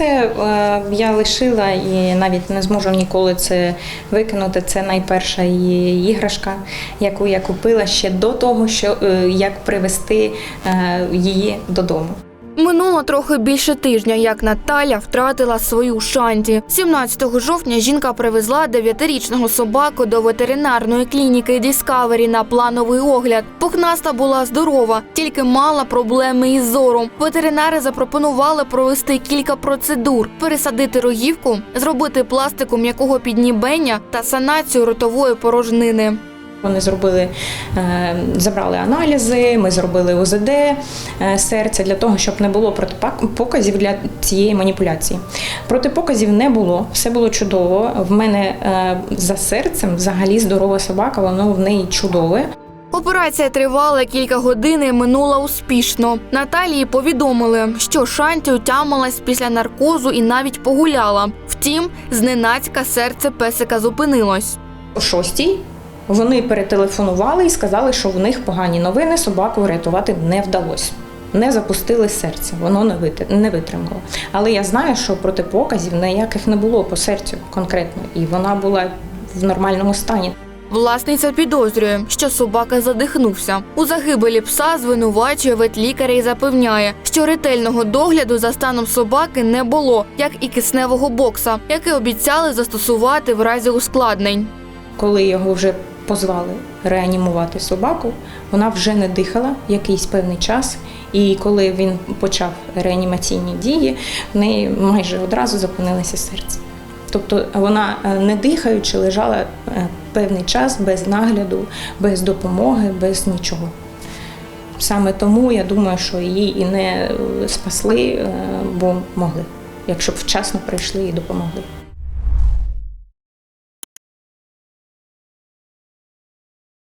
Це е, я лишила і навіть не зможу ніколи це викинути. Це найперша її іграшка, яку я купила ще до того, що е, як привезти е, її додому. Минуло трохи більше тижня, як Наталя втратила свою шанті. 17 жовтня жінка привезла 9-річного собаку до ветеринарної клініки Discovery на плановий огляд. Пухнаста була здорова, тільки мала проблеми із зором. Ветеринари запропонували провести кілька процедур: пересадити рогівку, зробити пластику м'якого піднібення та санацію ротової порожнини. Вони зробили, е, забрали аналізи, ми зробили УЗД е, серця для того, щоб не було протипоказів для цієї маніпуляції. Протипоказів не було, все було чудово. В мене е, за серцем взагалі здорова собака, воно в неї чудове. Операція тривала кілька годин і минула успішно. Наталії повідомили, що Шанті утямилась після наркозу і навіть погуляла. Втім, зненацька серце песика зупинилось. О шостій вони перетелефонували і сказали, що в них погані новини, собаку врятувати не вдалося. Не запустили серце, воно не не витримало. Але я знаю, що протипоказів ніяких не було по серцю конкретно, і вона була в нормальному стані. Власниця підозрює, що собака задихнувся. У загибелі пса звинувачує ветлікаря і запевняє, що ретельного догляду за станом собаки не було, як і кисневого бокса, який обіцяли застосувати в разі ускладнень. Коли його вже позвали реанімувати собаку, вона вже не дихала якийсь певний час. І коли він почав реанімаційні дії, в неї майже одразу зупинилося серце. Тобто вона е, не дихаючи лежала е, певний час без нагляду, без допомоги, без нічого. Саме тому я думаю, що її і не е, спасли, бо могли, якщо б вчасно прийшли і допомогли.